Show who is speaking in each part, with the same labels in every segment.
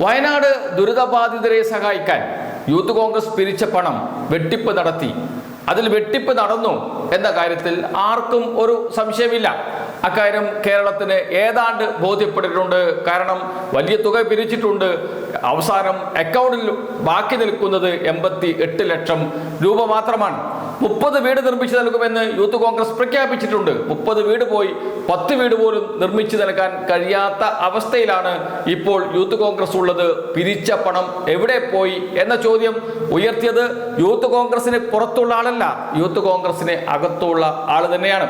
Speaker 1: വയനാട് ദുരിതബാധിതരെ സഹായിക്കാൻ യൂത്ത് കോൺഗ്രസ് പിരിച്ച പണം വെട്ടിപ്പ് നടത്തി. അതിൽ വെട്ടിപ്പ് നടന്നു എന്ന കാര്യത്തിൽ ആർക്കും ഒരു സംശയമില്ല. അക്കാര്യം കേരളത്തിന് ഏതാണ്ട് ബോധ്യപ്പെട്ടിട്ടുണ്ട്. കാരണം വലിയ തുക പിരിച്ചിട്ടുണ്ട്. അവസാനം അക്കൗണ്ടിൽ ബാക്കി നിൽക്കുന്നത് എൺപത്തി ലക്ഷം രൂപ മാത്രമാണ്. മുപ്പത് വീട് നിർമ്മിച്ചു നൽകുമെന്ന് യൂത്ത് കോൺഗ്രസ് പ്രഖ്യാപിച്ചിട്ടുണ്ട്. മുപ്പത് വീട് പോയി പത്ത് വീട് പോലും നിർമ്മിച്ചു നൽകാൻ കഴിയാത്ത അവസ്ഥയിലാണ് ഇപ്പോൾ യൂത്ത് കോൺഗ്രസ് ഉള്ളത്. പിരിച്ച പണം എവിടെ പോയി എന്ന ചോദ്യം ഉയർത്തിയത് യൂത്ത് കോൺഗ്രസിന് പുറത്തുള്ള ആളല്ല യൂത്ത് കോൺഗ്രസിന് അകത്തുള്ള ആൾ തന്നെയാണ്.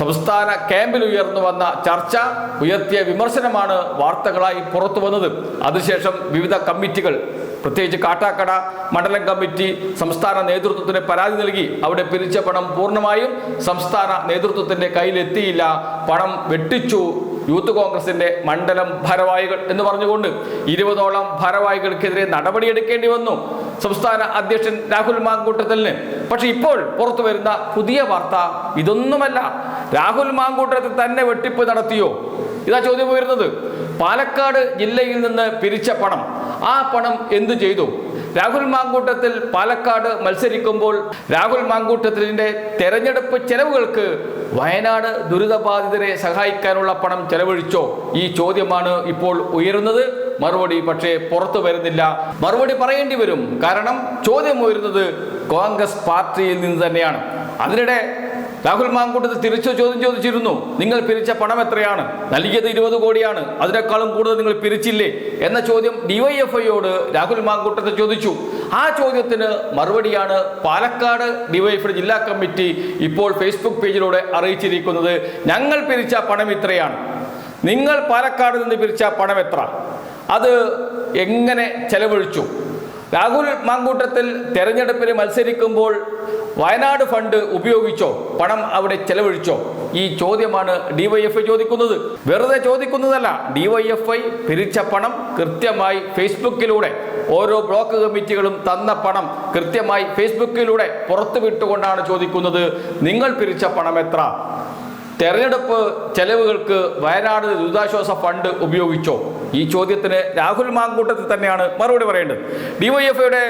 Speaker 1: സംസ്ഥാന ക്യാമ്പിൽ ഉയർന്നു വന്ന ചർച്ച ഉയർത്തിയ വിമർശനമാണ് വാർത്തകളായി പുറത്തു വന്നത് അതിനുശേഷം വിവിധ കമ്മിറ്റികൾ പ്രത്യേകിച്ച് കാട്ടാക്കട മണ്ഡലം കമ്മിറ്റി സംസ്ഥാന നേതൃത്വത്തിന് പരാതി നൽകി അവിടെ പിരിച്ച പണം പൂർണമായും സംസ്ഥാന നേതൃത്വത്തിന്റെ കയ്യിലെത്തിയില്ല. പണം വെട്ടിച്ചു. യൂത്ത് കോൺഗ്രസിന്റെ മണ്ഡലം ഭാരവാഹികൾ എന്ന് പറഞ്ഞുകൊണ്ട് ഇരുപതോളം ഭാരവാഹികൾക്കെതിരെ നടപടിയെടുക്കേണ്ടി വന്നു. സംസ്ഥാന അധ്യക്ഷൻ രാഹുൽ മാങ്കൂട്ടത്തലിന്. പക്ഷെ ഇപ്പോൾ പുറത്തു വരുന്ന പുതിയ വാർത്ത ഇതൊന്നുമല്ല. രാഹുൽ മാങ്കൂട്ടത്തിൽ തന്നെ വെട്ടിപ്പ് നടത്തിയോ? ഇതാ ചോദ്യം ഉയരുന്നത്. പാലക്കാട് ജില്ലയിൽ നിന്ന് പിരിച്ച പണം. ആ പണം എന്തു ചെയ്തു? രാഹുൽ മാങ്കൂട്ടത്തിൽ പാലക്കാട് മത്സരിക്കുമ്പോൾ രാഹുൽ മാങ്കൂട്ടത്തിലിന്റെ തെരഞ്ഞെടുപ്പ് ചെലവുകൾക്ക് വയനാട് ദുരിതബാധിതരെ സഹായിക്കാനുള്ള പണം ചെലവഴിച്ചോ? ഈ ചോദ്യമാണ് ഇപ്പോൾ ഉയരുന്നത്. മറുപടി പക്ഷേ പുറത്തു വരുന്നില്ല. മറുപടി പറയേണ്ടി വരും. കാരണം ചോദ്യം ഉയരുന്നത് കോൺഗ്രസ് പാർട്ടിയിൽ നിന്ന് തന്നെയാണ്. അതിനിടെ രാഹുൽ മാങ്കൂട്ടത്തിൽ തിരിച്ചു ചോദ്യം ചോദിച്ചിരുന്നു. നിങ്ങൾ പിരിച്ച പണം എത്രയാണ്? നൽകിയത് ഇരുപത് കോടിയാണ്. അതിനേക്കാളും കൂടുതൽ നിങ്ങൾ പിരിച്ചില്ലേ? എന്ന ചോദ്യം ഡിവൈഎഫ്ഐയോട് രാഹുൽ മാങ്കൂട്ടത്തിൽ ചോദിച്ചു. ആ ചോദ്യത്തിന് മറുപടിയാണ് പാലക്കാട് ഡിവൈഎഫ്ഐ ജില്ലാ കമ്മിറ്റി ഇപ്പോൾ ഫേസ്ബുക്ക് പേജിലൂടെ അറിയിച്ചിരിക്കുന്നത് ഞങ്ങൾ പിരിച്ച പണം ഇത്രയാണ്. നിങ്ങൾ പാലക്കാട് നിന്ന് പിരിച്ച പണം എത്ര? അത് എങ്ങനെ ചെലവഴിച്ചു? രാഹുൽ മാങ്കൂട്ടത്തിൽ തെരഞ്ഞെടുപ്പിൽ മത്സരിക്കുമ്പോൾ വയനാട് ഫണ്ട് ഉപയോഗിച്ചോ? പണം അവിടെ ചെലവഴിച്ചോ? ഈ ചോദ്യമാണ് ഡിവൈഎഫ്ഐ ചോദിക്കുന്നത്. വെറുതെ ചോദിക്കുന്നതല്ല ഡിവൈഎഫ്ഐ പിരിച്ച പണം കൃത്യമായി ഫേസ്ബുക്കിലൂടെ ഓരോ ബ്ലോക്ക് കമ്മിറ്റികളും തന്ന പണം കൃത്യമായി ഫേസ്ബുക്കിലൂടെ പുറത്തുവിട്ടുകൊണ്ടാണ് ചോദിക്കുന്നത്. നിങ്ങൾ പിരിച്ച പണം എത്ര? തെരഞ്ഞെടുപ്പ് ചെലവുകൾക്ക് വയനാട് ദുരിതാശ്വാസ ഫണ്ട് ഉപയോഗിച്ചോ? ഈ ചോദ്യത്തിന് രാഹുൽ മാങ്കൂട്ടത്തിൽ തന്നെയാണ് മറുപടി പറയേണ്ടത്. ഡിവൈഎഫ്ഐയുടെ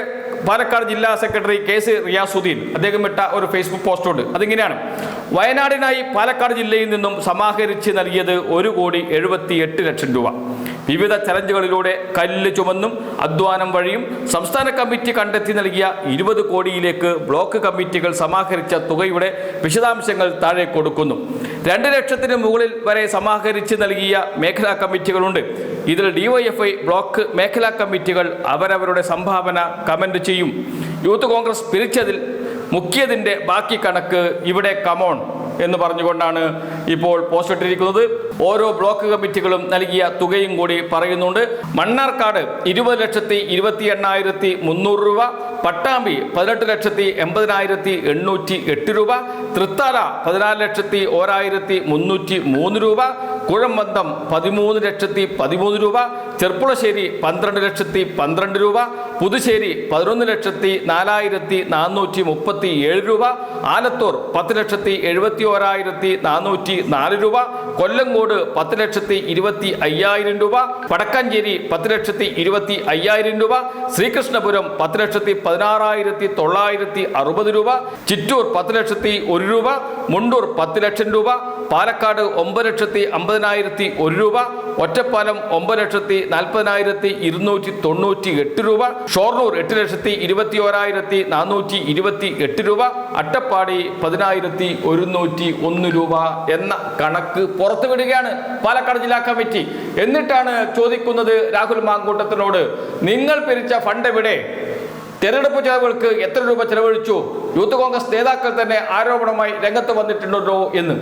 Speaker 1: പാലക്കാട് ജില്ലാ സെക്രട്ടറി കെ സി റിയാസുദ്ദീൻ അദ്ദേഹം ഇട്ട ഒരു ഫേസ്ബുക്ക് പോസ്റ്റുണ്ട് അതിങ്ങനെയാണ്. വയനാടിനായി പാലക്കാട് ജില്ലയിൽ നിന്നും സമാഹരിച്ച് നൽകിയത് ഒരു കോടി എഴുപത്തി എട്ട് ലക്ഷം രൂപ. വിവിധ ചലഞ്ചുകളിലൂടെ കല്ല് ചുമന്നും അധ്വാനം വഴിയും സംസ്ഥാന കമ്മിറ്റി കണ്ടെത്തി നൽകിയ ഇരുപത് കോടിയിലേക്ക് ബ്ലോക്ക് കമ്മിറ്റികൾ സമാഹരിച്ച തുകയുടെ വിശദാംശങ്ങൾ താഴെ കൊടുക്കുന്നു. രണ്ട് ലക്ഷത്തിന് മുകളിൽ വരെ സമാഹരിച്ച് നൽകിയ മേഖലാ കമ്മിറ്റികളുണ്ട്. ഇതിൽ ഡിവൈഎഫ്ഐ ബ്ലോക്ക് മേഖലാ കമ്മിറ്റികൾ അവരവരുടെ സംഭാവന കമന്റ് ചെയ്യും. യൂത്ത് കോൺഗ്രസ് പിരിച്ചതിൽ മുഖ്യതിന്റെ ബാക്കി കണക്ക് ഇവിടെ കമോൺ എന്ന് പറഞ്ഞുകൊണ്ടാണ് ഇപ്പോൾ പോസ്റ്റ് ഇട്ടിരിക്കുന്നത്. ഓരോ ബ്ലോക്ക് കമ്മിറ്റികളും നൽകിയ തുകയും കൂടി പറയുന്നുണ്ട്. മണ്ണാർക്കാട് ഇരുപത് ലക്ഷത്തി ഇരുപത്തി എണ്ണായിരത്തി മുന്നൂറ് രൂപ. പട്ടാമ്പി പതിനെട്ട് ലക്ഷത്തി എൺപതിനായിരത്തി എണ്ണൂറ്റി എട്ട് രൂപ. തൃത്താല പതിനാല് ലക്ഷത്തി ഓരായിരത്തി മുന്നൂറ്റി മൂന്ന് രൂപ. കുഴമ്പന്തം പതിമൂന്ന് ലക്ഷത്തി പതിമൂന്ന് രൂപ. ചെർപ്പുളശ്ശേരി പന്ത്രണ്ട് ലക്ഷത്തി പന്ത്രണ്ട് രൂപ. പുതുശ്ശേരി പതിനൊന്ന് ലക്ഷത്തി നാലായിരത്തി നാനൂറ്റി മുപ്പത്തി ഏഴ് രൂപ ആലത്തൂർ പത്ത് ലക്ഷത്തി എഴുപത്തി ഓരായിരത്തി നാനൂറ്റി നാല് രൂപ കൊല്ലങ്കോട് പത്ത് ലക്ഷത്തി ഇരുപത്തി അയ്യായിരം രൂപ വടക്കാഞ്ചേരി പത്ത് ലക്ഷത്തി ഇരുപത്തി അയ്യായിരം രൂപ ശ്രീകൃഷ്ണപുരം പത്ത് ലക്ഷത്തി പതിനാറായിരത്തി തൊള്ളായിരത്തി അറുപത് രൂപ ചിറ്റൂർ പത്ത് ലക്ഷത്തി ഒരു രൂപ മുണ്ടൂർ പത്ത് ലക്ഷം രൂപ പാലക്കാട് ഒമ്പത് ലക്ഷത്തി അമ്പതിനായിരത്തി ഒരു രൂപ ഒറ്റപ്പാലം ഒമ്പത് ലക്ഷത്തി നാൽപ്പതിനായിരത്തി ഇരുന്നൂറ്റി തൊണ്ണൂറ്റി എട്ട് രൂപ ഷൊർണൂർ എട്ട് ലക്ഷത്തി ഇരുപത്തി ഓരായിരത്തി നാനൂറ്റി ഇരുപത്തി എട്ട് രൂപ അട്ടപ്പാടി പതിനായിരത്തി ഒരുന്നൂറ്റി ഒന്ന് രൂപ എന്ന കണക്ക് പുറത്തുവിടുകയാണ് പാലക്കാട് ജില്ലാ കമ്മിറ്റി. എന്നിട്ടാണ് ചോദിക്കുന്നത് രാഹുൽ മാങ്കൂട്ടത്തിനോട് നിങ്ങൾ പിരിച്ച ഫണ്ട് എവിടെ? തെരഞ്ഞെടുപ്പ് ചെലവുകൾക്ക് എത്ര രൂപ ചെലവഴിച്ചു? യൂത്ത് കോൺഗ്രസ് നേതാക്കൾ തന്നെ ആരോപണമായി രംഗത്ത് വന്നിട്ടുണ്ടോ എന്ന്.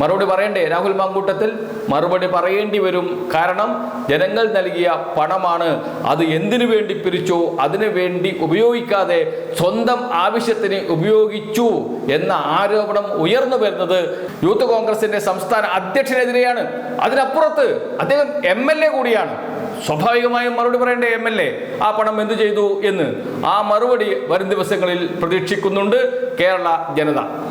Speaker 1: മറുപടി പറയണ്ടേ? രാഹുൽ മാങ്കൂട്ടത്തിൽ മറുപടി പറയേണ്ടി വരും. കാരണം ജനങ്ങൾ നൽകിയ പണമാണ്. അത് എന്തിനു വേണ്ടി പിരിച്ചു? അതിനു വേണ്ടി ഉപയോഗിക്കാതെ സ്വന്തം ആവശ്യത്തിന് ഉപയോഗിച്ചു എന്ന ആരോപണം ഉയർന്നു വരുന്നത് യൂത്ത് കോൺഗ്രസിന്റെ സംസ്ഥാന അധ്യക്ഷനെതിരെയാണ്. അതിനപ്പുറത്ത് അദ്ദേഹം എം എൽ എ കൂടിയാണ്. സ്വാഭാവികമായും മറുപടി പറയേണ്ട എം എൽ എ? ആ പണം എന്തു ചെയ്തു എന്ന് ആ മറുപടി വരും ദിവസങ്ങളിൽ പ്രതീക്ഷിക്കുന്നുണ്ട് കേരള ജനത.